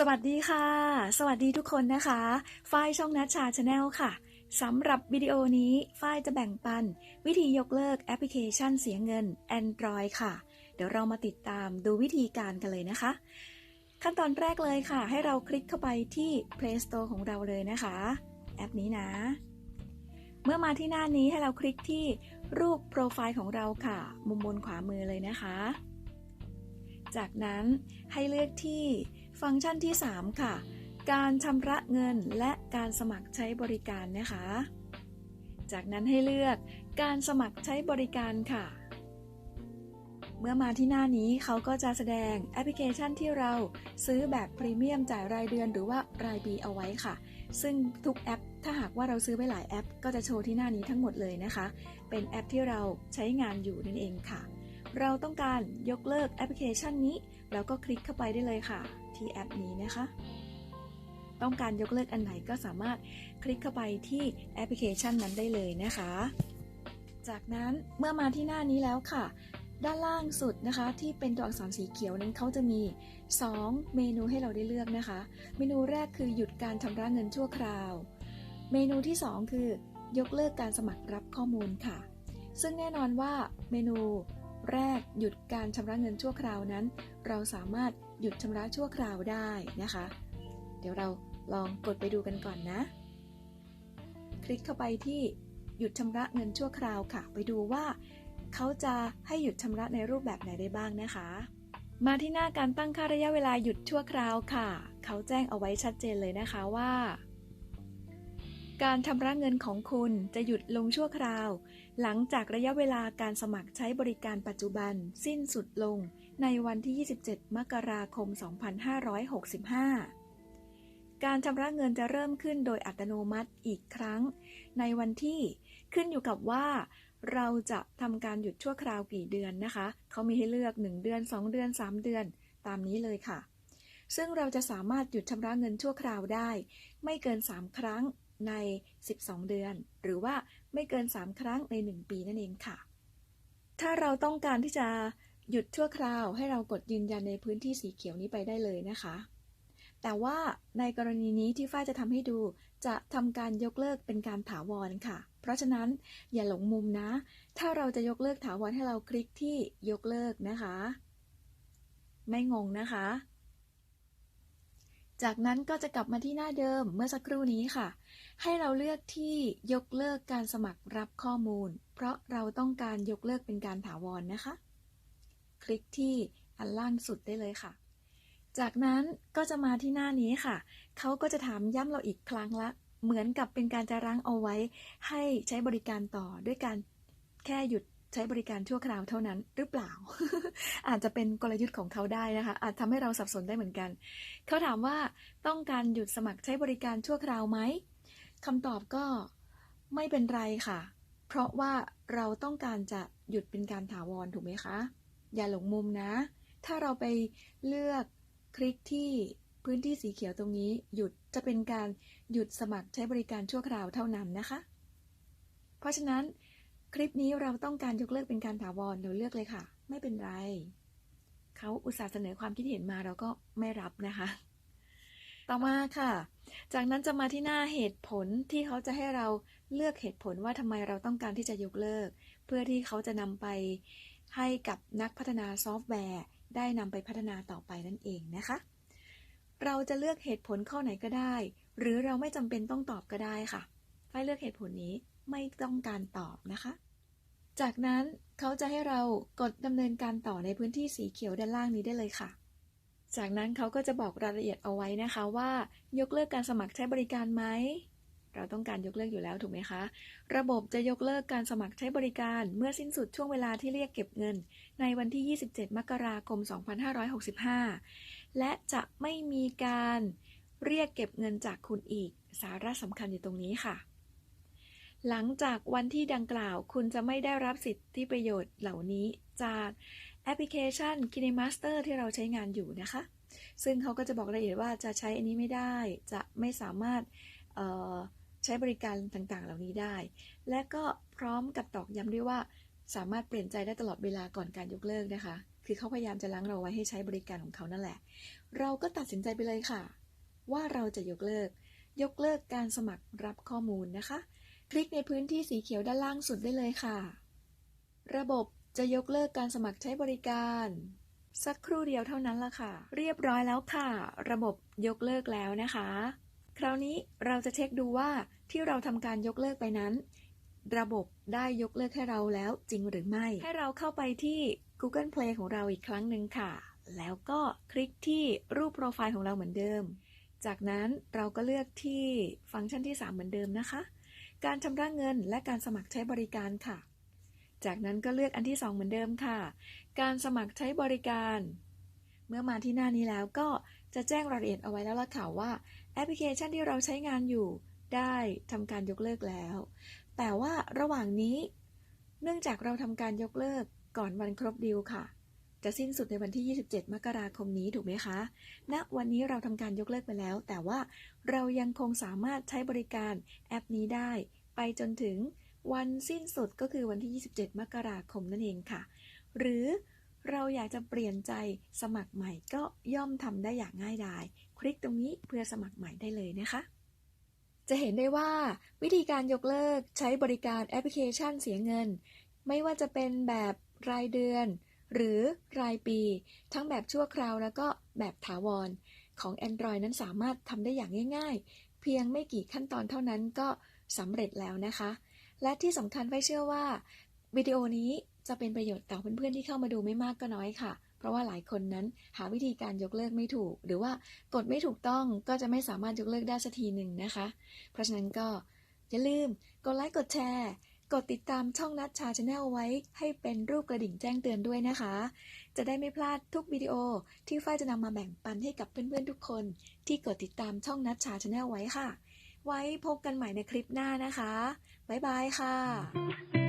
สวัสดีค่ะ สวัสดีทุกคนนะคะ ฝ้ายช่องนัชชาชาแนลค่ะ สำหรับวิดีโอนี้ ฝ้ายจะแบ่งปัน วิธียกเลิกแอปพลิเคชันเสียเงิน Android ค่ะ เดี๋ยวเรามาติดตามดูวิธีการกันเลยนะคะ ขั้นตอนแรกเลยค่ะ ให้เราคลิกเข้าไปที่ Play Store ของเราเลยนะคะ แอปนี้นะ เมื่อมาที่หน้านี้ให้เราคลิกที่รูปโปรไฟล์ของเราค่ะ มุมบนขวามือเลยนะคะ จากนั้นให้เลือกที่ ฟังก์ชันที่ 3 ค่ะ การชำระเงินและการสมัครใช้บริการนะคะ จากนั้นให้เลือกการสมัครใช้บริการค่ะ เมื่อมาที่หน้านี้เขาก็จะแสดงแอปพลิเคชันที่เราซื้อแบบพรีเมียมจ่ายรายเดือนหรือว่ารายปีเอาไว้ค่ะ ซึ่งทุกแอปถ้าหากว่าเราซื้อไปหลายแอป ก็จะโชว์ที่หน้านี้ทั้งหมดเลยนะคะ เป็นแอปที่เราใช้งานอยู่นั่นเองค่ะ เราต้องการยกเลิกแอปพลิเคชันนี้ แล้วก็คลิกเข้าไปได้เลยค่ะ ที่แอปนี้นะคะ ต้องการยกเลิกอันไหนก็สามารถคลิกเข้าไปที่แอปพลิเคชันนั้นได้เลยนะคะ จากนั้นเมื่อมาที่หน้านี้แล้วค่ะ ด้านล่างสุดนะคะ ที่เป็นตัวอักษรสีเขียวนั้นเขาจะมี 2 เมนูให้เราได้เลือกนะคะ เมนูแรกคือหยุดการชำระเงินชั่วคราว เมนูที่ 2 คือยกเลิกการสมัครรับข้อมูลค่ะ ซึ่งแน่นอนว่าเมนู แรกหยุดการชำระเงินชั่วคราวนั้น เราสามารถหยุดชำระชั่วคราวได้นะคะ เดี๋ยวเราลองกดไปดูกันก่อนนะ คลิกเข้าไปที่หยุดชำระเงินชั่วคราวค่ะ ไปดูว่าเขาจะให้หยุดชำระในรูปแบบไหนได้บ้างนะคะ มาที่หน้าการตั้งค่าระยะเวลาหยุดชั่วคราวค่ะ เขาแจ้งเอาไว้ชัดเจนเลยนะคะว่า การชำระเงินของคุณจะหยุดลงชั่วคราว หลังจากระยะเวลาการสมัครใช้บริการปัจจุบันสิ้นสุดลงในวันที่ 27 มกราคม 2565 การชำระเงินจะเริ่มขึ้นโดยอัตโนมัติอีกครั้ง ในวันที่ขึ้นอยู่กับว่า เราจะทำการหยุดชั่วคราวกี่เดือนนะคะ เขามีให้เลือก 1 เดือน 2 เดือน 3 เดือน ตามนี้เลยค่ะ ซึ่งเราจะสามารถหยุดชำระเงินชั่วคราวได้ ไม่เกิน 3 ครั้ง ใน 12 เดือน หรือว่าไม่เกิน 3 ครั้งใน 1 ปีนั่นเองค่ะ ถ้าเราต้องการที่จะหยุดชั่วคราวให้เรากดยืนยันในพื้นที่สีเขียวนี้ไปได้เลยนะคะ แต่ว่าในกรณีนี้ที่ฝ้ายจะทำให้ดู จะทำการยกเลิกเป็นการถาวรค่ะ เพราะฉะนั้นอย่าหลงมุมนะ ถ้าเราจะยกเลิกถาวรให้เราคลิกที่ยกเลิกนะคะ ไม่งงนะคะ จากนั้นก็จะกลับมาที่หน้าเดิมเมื่อสักครู่นี้ค่ะ ให้เราเลือกที่ยกเลิกการสมัครรับข้อมูล เพราะเราต้องการยกเลิกเป็นการถาวรนนะคะ คลิกที่อันล่างสุดได้เลยค่ะ จากนั้นก็จะมาที่หน้านี้ค่ะ เขาก็จะถามย้ำเราอีกครั้งละ เหมือนกับเป็นการจะรั้งเอาไว้ ให้ใช้บริการต่อด้วยการแค่หยุด ใช้บริการชั่วคราวเท่านั้นหรือเปล่า อาจจะเป็นกลยุทธ์ของเขาได้นะคะ อาจทำให้เราสับสนได้เหมือนกัน เขาถามว่าต้องการหยุดสมัครใช้บริการชั่วคราวไหมคำตอบก็ไม่เป็นไรค่ะ เพราะว่าเราต้องการจะหยุดเป็นการถาวรถูกไหมคะ อย่าหลงมุมนะ ถ้าเราไปเลือกคลิกที่พื้นที่สีเขียวตรงนี้ หยุดจะเป็นการหยุดสมัครใช้บริการชั่วคราวเท่านั้นนะคะ เพราะฉะนั้น คลิปนี้เราต้องการยกเลิกเป็นการถาวรเราเลือกเลยค่ะ ไม่เป็นไร เขาอุตส่าห์เสนอความคิดเห็นมาเราก็ไม่รับนะคะ ต่อมาค่ะ จากนั้นจะมาที่หน้าเหตุผลที่เขาจะให้เราเลือกเหตุผลว่าทำไมเราต้องการที่จะยกเลิก เพื่อที่เขาจะนำไปให้กับนักพัฒนาซอฟต์แวร์ ได้นำไปพัฒนาต่อไปนั่นเองนะคะ เราจะเลือกเหตุผลข้อไหนก็ได้ หรือเราไม่จำเป็นต้องตอบก็ได้ค่ะไฟเลือกเหตุผลนี้ ไม่ต้องการตอบนะคะ จากนั้นเขาจะให้เรากดดำเนินการต่อในพื้นที่สีเขียวด้านล่างนี้ได้เลยค่ะ จากนั้นเขาก็จะบอกรายละเอียดเอาไว้นะคะว่า ยกเลิกการสมัครใช้บริการไหมเราต้องการยกเลิกอยู่แล้วถูกไหมคะ ระบบจะยกเลิกการสมัครใช้บริการเมื่อสิ้นสุดช่วงเวลาที่เรียกเก็บเงิน ในวันที่ 27 มกราคม 2565 และจะไม่มีการเรียกเก็บเงินจากคุณอีก สาระสำคัญอยู่ตรงนี้ค่ะ หลังจากวันที่ดังกล่าวคุณจะไม่ได้รับสิทธิประโยชน์เหล่านี้จากแอปพลิเคชัน KineMaster ที่เราใช้งานอยู่นะคะ ซึ่งเขาก็จะบอกรายละเอียดว่าจะใช้อันนี้ไม่ได้ จะไม่สามารถใช้บริการต่างๆ เหล่านี้ได้ และก็พร้อมกับตอกย้ำด้วยว่าสามารถเปลี่ยนใจได้ตลอดเวลาก่อนการยกเลิกนะคะ คือเขาพยายามจะล้างเราไว้ให้ใช้บริการของเขานั่นแหละ เราก็ตัดสินใจไปเลยค่ะ ว่าเราจะยกเลิก ยกเลิกการสมัครรับข้อมูลนะคะ คลิกในพื้นที่สีเขียวด้านล่างสุดได้เลยค่ะ ระบบจะยกเลิกการสมัครใช้บริการ สักครู่เดียวเท่านั้นละค่ะ เรียบร้อยแล้วค่ะ ระบบยกเลิกแล้วนะคะ คราวนี้เราจะเช็คดูว่าที่เราทำการยกเลิกไปนั้น ระบบได้ยกเลิกให้เราแล้วจริงหรือไม่ ให้เราเข้าไปที่ Google Play ของเราอีกครั้งหนึ่งค่ะ แล้วก็คลิกที่รูปโปรไฟล์ของเราเหมือนเดิม จากนั้นเราก็เลือกที่ฟังก์ชันที่ 3 เหมือนเดิมนะคะ การชำระเงินและการสมัครใช้บริการค่ะ จากนั้นก็เลือกอันที่ 2 เหมือนเดิมค่ะ การสมัครใช้บริการ เมื่อมาที่หน้านี้แล้วก็จะแจ้งรายละเอียดเอาไว้แล้วล่ะค่ะว่าแอปพลิเคชันที่เราใช้งานอยู่ ได้ทำการยกเลิกแล้ว แต่ว่าระหว่างนี้ เนื่องจากเราทำการยกเลิกก่อนวันครบดีลค่ะ จะสิ้นสุดในวันที่ 27 มกราคมนี้ถูกไหมคะณวันนี้เราทำการยกเลิกไปแล้ว แต่ว่าเรายังคงสามารถใช้บริการแอปนี้ได้ ไปจนถึงวันสิ้นสุดก็คือวันที่ 27 มกราคมนั่นเองค่ะ หรือเราอยากจะเปลี่ยนใจสมัครใหม่ก็ย่อมทำได้อย่างง่ายดาย คลิกตรงนี้เพื่อสมัครใหม่ได้เลยนะคะ จะเห็นได้ว่า วิธีการยกเลิกใช้บริการแอปพลิเคชันเสียเงิน ไม่ว่าจะเป็นแบบรายเดือน หรือรายปี ทั้งแบบชั่วคราวแล้วก็แบบถาวร ของ Android นั้นสามารถทำได้อย่างง่าย ๆ เพียงไม่กี่ขั้นตอนเท่านั้นก็สำเร็จแล้วนะคะ และที่สำคัญไว้เชื่อว่าวิดีโอนี้จะเป็นประโยชน์ต่อเพื่อนๆที่เข้ามาดูไม่มากก็น้อยค่ะ เพราะว่าหลายคนนั้นหาวิธีการยกเลิกไม่ถูก หรือว่ากดไม่ถูกต้องก็จะไม่สามารถยกเลิกได้สักทีหนึ่งนะคะ เพราะฉะนั้นก็อย่าลืมกดไลค์กดแชร์ กดติดตามช่องนัดชาชาแนลไว้ให้เป็นรูปกระดิ่งแจ้งเตือนด้วยนะคะ จะได้ไม่พลาดทุกวิดีโอที่ฝ้ายจะนำมาแบ่งปันให้กับเพื่อนๆทุกคน ที่กดติดตามช่องนัดชาชาแนลไว้ค่ะ ไว้พบกันใหม่ในคลิปหน้านะคะ บ๊ายบายค่ะ